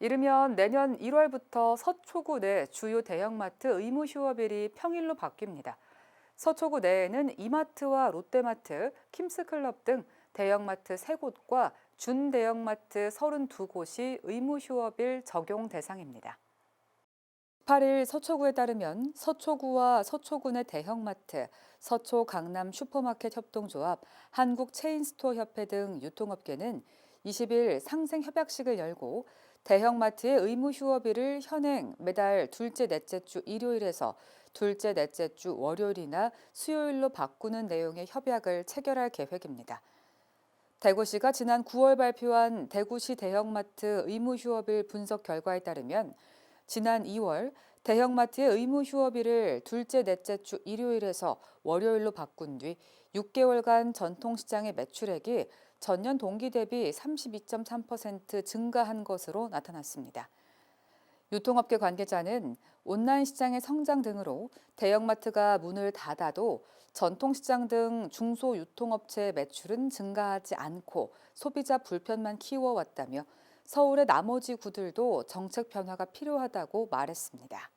이르면 내년 1월부터 서초구 내 주요 대형마트 의무 휴업일이 평일로 바뀝니다. 서초구 내에는 이마트와 롯데마트, 킴스클럽 등 대형마트 3곳과 준대형마트 32곳이 의무 휴업일 적용 대상입니다. 8일 서초구에 따르면 서초구와 서초구 내 대형마트, 서초 강남 슈퍼마켓 협동조합, 한국 체인스토어 협회 등 유통업계는 20일 상생 협약식을 열고 대형마트의 의무 휴업일을 현행 매달 둘째 넷째 주 일요일에서 둘째 넷째 주 월요일이나 수요일로 바꾸는 내용의 협약을 체결할 계획입니다. 대구시가 지난 9월 발표한 대구시 대형마트 의무 휴업일 분석 결과에 따르면 지난 2월 대형마트의 의무 휴업일을 둘째 넷째 주 일요일에서 월요일로 바꾼 뒤 6개월간 전통시장의 매출액이 전년 동기 대비 32.3% 증가한 것으로 나타났습니다. 유통업계 관계자는 온라인 시장의 성장 등으로 대형마트가 문을 닫아도 전통시장 등 중소유통업체의 매출은 증가하지 않고 소비자 불편만 키워왔다며 서울의 나머지 구들도 정책 변화가 필요하다고 말했습니다.